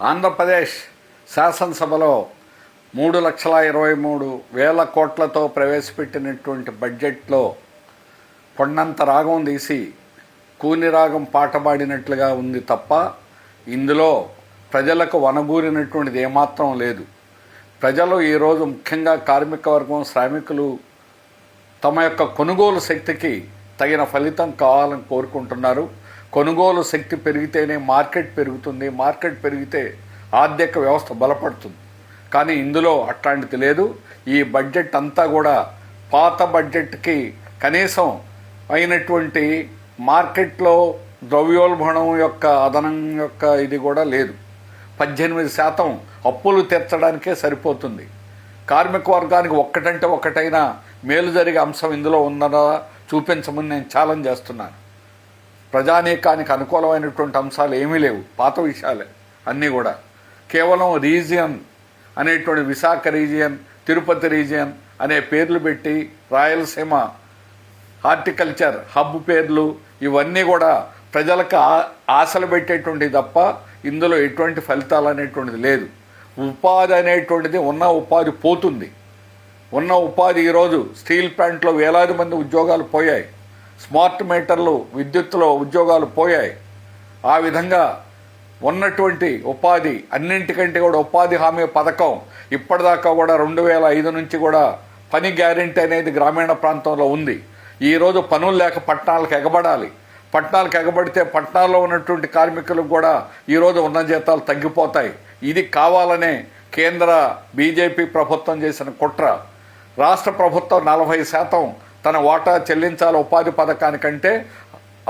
ఆంధ్రప్రదేశ్ శాసనసభలో మూడు లక్షల ఇరవై మూడు వేల కోట్లతో ప్రవేశపెట్టినటువంటి బడ్జెట్లో కొండంత రాగం తీసి కూని రాగం పాట పాడినట్లుగా ఉంది తప్ప ఇందులో ప్రజలకు వనగూరినటువంటిది ఏమాత్రం లేదు. ప్రజలు ఈరోజు ముఖ్యంగా కార్మిక వర్గం శ్రామికులు తమ యొక్క కొనుగోలు శక్తికి తగిన ఫలితం కావాలని కోరుకుంటున్నారు. కొనుగోలు శక్తి పెరిగితేనే మార్కెట్ పెరుగుతుంది మార్కెట్ పెరిగితే ఆర్థిక వ్యవస్థ బలపడుతుంది. కానీ ఇందులో అట్లాంటిది లేదు. ఈ బడ్జెట్ అంతా కూడా పాత బడ్జెట్కి కనీసం అయినటువంటి మార్కెట్లో ద్రవ్యోల్బణం యొక్క అదనం యొక్క ఇది కూడా లేదు. పద్దెనిమిది శాతం అప్పులు తీర్చడానికే సరిపోతుంది. కార్మిక వర్గానికి ఒక్కటంటే ఒక్కటైనా మేలు జరిగే అంశం ఇందులో ఉందనా చూపించమని నేను ఛాలెంజ్ చేస్తున్నాను. ప్రజానీకానికి అనుకూలమైనటువంటి అంశాలు ఏమీ లేవు. పాత విషయాలే. అన్నీ కూడా. కేవలం రీజియన్ అనేటువంటి విశాఖ రీజియన్ తిరుపతి రీజియన్ అనే పేర్లు పెట్టి రాయలసీమ హార్టికల్చర్ హబ్ పేర్లు ఇవన్నీ కూడా ప్రజలకు ఆ- ఆశలు పెట్టేటువంటి తప్ప ఇందులో ఎటువంటి ఫలితాలు అనేటువంటిది లేదు. ఉపాధి అనేటువంటిది ఉన్న ఉపాధి పోతుంది. ఉన్న ఉపాధి ఈరోజు స్టీల్ ప్లాంట్లో వేలాది మంది ఉద్యోగాలు పోయాయి. స్మార్ట్ మీటర్లు విద్యుత్తులో ఉద్యోగాలు పోయాయి. ఆ విధంగా ఉన్నటువంటి ఉపాధి అన్నింటికంటే కూడా ఉపాధి హామీ పథకం ఇప్పటిదాకా కూడా రెండు వేల ఐదు నుంచి కూడా పని గ్యారెంటీ అనేది గ్రామీణ ప్రాంతంలో ఉంది. ఈరోజు పనులు లేక పట్టణాలకు ఎగబడాలి. పట్టణాలకు ఎగబడితే పట్టణాల్లో ఉన్నటువంటి కార్మికులకు కూడా ఈరోజు ఉన్న జీతాలు తగ్గిపోతాయి. ఇది కావాలనే కేంద్ర బీజేపీ ప్రభుత్వం చేసిన కుట్ర. రాష్ట్ర ప్రభుత్వం నలభై శాతం తన వాటా చెల్లించాలి ఉపాధి పథకానికంటే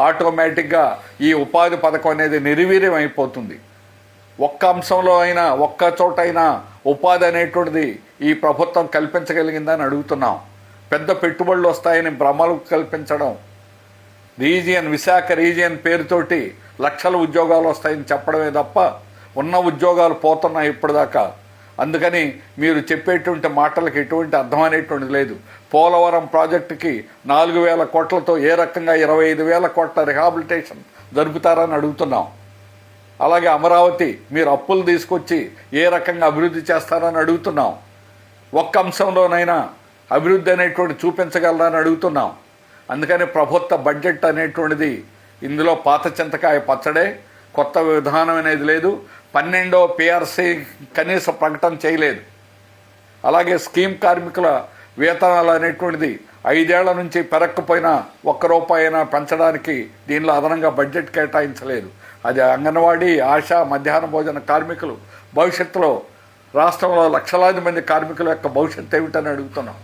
ఆటోమేటిక్గా ఈ ఉపాధి పథకం అనేది నిర్వీర్యం అయిపోతుంది ఒక్క అంశంలో అయినా ఒక్క చోటైనా ఉపాధి అనేటువంటిది ఈ ప్రభుత్వం కల్పించగలిగిందని అడుగుతున్నాం. పెద్ద పెట్టుబడులు వస్తాయని భ్రమలు కల్పించడం రీజియన్ విశాఖ రీజియన్ పేరుతోటి లక్షల ఉద్యోగాలు వస్తాయని చెప్పడమే తప్ప ఉన్న ఉద్యోగాలు పోతున్నాయి ఇప్పటిదాకా. అందుకని మీరు చెప్పేటువంటి మాటలకు ఎటువంటి అర్థం అనేటువంటిది లేదు. పోలవరం ప్రాజెక్టుకి నాలుగు వేల కోట్లతో ఏ రకంగా ఇరవై ఐదు వేల కోట్ల రిహాబిలిటేషన్ జరుపుతారని అడుగుతున్నాం. అలాగే అమరావతి మీరు అప్పులు తీసుకొచ్చి ఏ రకంగా అభివృద్ధి చేస్తారని అడుగుతున్నాం. ఒక్క అంశంలోనైనా అభివృద్ధి అనేటువంటి చూపించగలరని అడుగుతున్నాం. అందుకని ప్రభుత్వ బడ్జెట్ అనేటువంటిది ఇందులో పాత చింతకాయ పచ్చడే కొత్త విధానం అనేది లేదు. పన్నెండో పిఆర్సీ కనీస ప్రకటన చేయలేదు. అలాగే స్కీమ్ కార్మికుల వేతనాలు అనేటువంటిది ఐదేళ్ళ నుంచి పెరక్కపోయినా ఒక్క రూపాయి అయినా పెంచడానికి దీనిలో అదనంగా బడ్జెట్ కేటాయించలేదు. అది అంగన్వాడీ ఆశా మధ్యాహ్న భోజన కార్మికులు భవిష్యత్తులో రాష్ట్రంలో లక్షలాది మంది కార్మికుల యొక్క భవిష్యత్తు ఏమిటని అడుగుతున్నాం.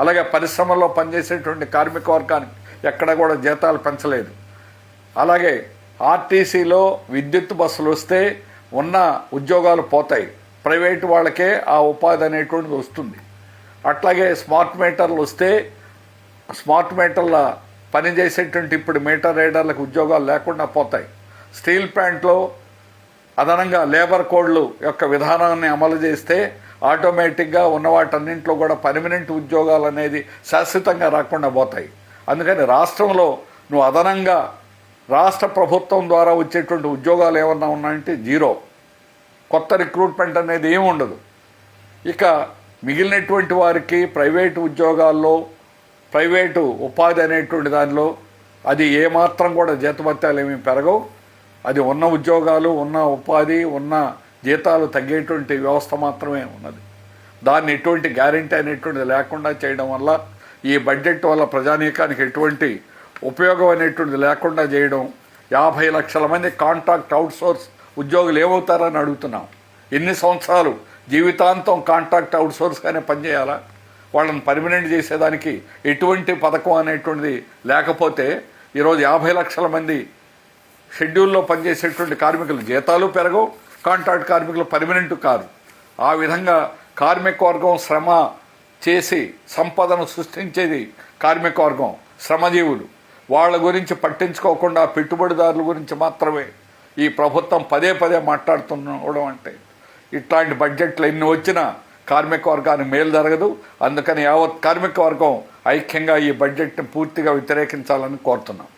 అలాగే పరిశ్రమల్లో పనిచేసేటువంటి కార్మిక వర్గానికి ఎక్కడ కూడా జీతాలు పెంచలేదు. అలాగే ఆర్టీసీలో విద్యుత్ బస్సులు వస్తే ఉన్న ఉద్యోగాలు పోతాయి. ప్రైవేటు వాళ్ళకే ఆ ఉపాధి అనేటువంటిది వస్తుంది. అట్లాగే స్మార్ట్ మీటర్లు వస్తే స్మార్ట్ మీటర్ల పనిచేసేటువంటి ఇప్పుడు మీటర్ రైడర్లకు ఉద్యోగాలు లేకుండా పోతాయి. స్టీల్ ప్లాంట్లో అదనంగా లేబర్ కోడ్లు యొక్క విధానాన్ని అమలు చేస్తే ఆటోమేటిక్గా ఉన్న వాటన్నింటిలో కూడా పర్మనెంట్ ఉద్యోగాలు అనేది శాశ్వతంగా రాకుండా పోతాయి. అందుకని రాష్ట్రంలో నువ్వు అదనంగా రాష్ట్ర ప్రభుత్వం ద్వారా వచ్చేటువంటి ఉద్యోగాలు ఏమన్నా ఉన్నాయంటే జీరో. కొత్త రిక్రూట్మెంట్ అనేది ఏమి ఉండదు. ఇక మిగిలినటువంటి వారికి ప్రైవేటు ఉద్యోగాల్లో ప్రైవేటు ఉపాధి అనేటువంటి దానిలో అది ఏమాత్రం కూడా జీతభత్యాలు ఏమీ పెరగవు. అది ఉన్న ఉద్యోగాలు ఉన్న ఉపాధి ఉన్న జీతాలు తగ్గేటువంటి వ్యవస్థ మాత్రమే ఉన్నది. దాన్ని ఎటువంటి గ్యారంటీ అనేటువంటిది లేకుండా చేయడం వల్ల ఈ బడ్జెట్ వల్ల ప్రజానీకానికి ఎటువంటి ఉపయోగం అనేటువంటిది లేకుండా చేయడం. యాభై లక్షల మంది కాంట్రాక్ట్ అవుట్సోర్స్ ఉద్యోగులు ఏమవుతారని అడుగుతున్నాం. ఎన్ని సంవత్సరాలు జీవితాంతం కాంట్రాక్ట్ అవుట్సోర్స్గానే పనిచేయాలా? వాళ్ళని పర్మనెంట్ చేసేదానికి ఎటువంటి పథకం అనేటువంటిది లేకపోతే ఈరోజు యాభై లక్షల మంది షెడ్యూల్లో పనిచేసేటువంటి కార్మికుల జీతాలు పెరగవు కాంట్రాక్ట్ కార్మికులు పర్మనెంట్ కారు. ఆ విధంగా కార్మిక వర్గం శ్రమ చేసి సంపదను సృష్టించేది కార్మిక వర్గం శ్రమజీవులు. వాళ్ళ గురించి పట్టించుకోకుండా పెట్టుబడిదారుల గురించి మాత్రమే ఈ ప్రభుత్వం పదే పదే మాట్లాడుతుండడం అంటే ఇట్లాంటి బడ్జెట్లు ఎన్ని వచ్చినా కార్మిక వర్గానికి మేలు జరగదు. అందుకని యావత్ కార్మిక వర్గం ఐక్యంగా ఈ బడ్జెట్ని పూర్తిగా వ్యతిరేకించాలని కోరుతున్నాం.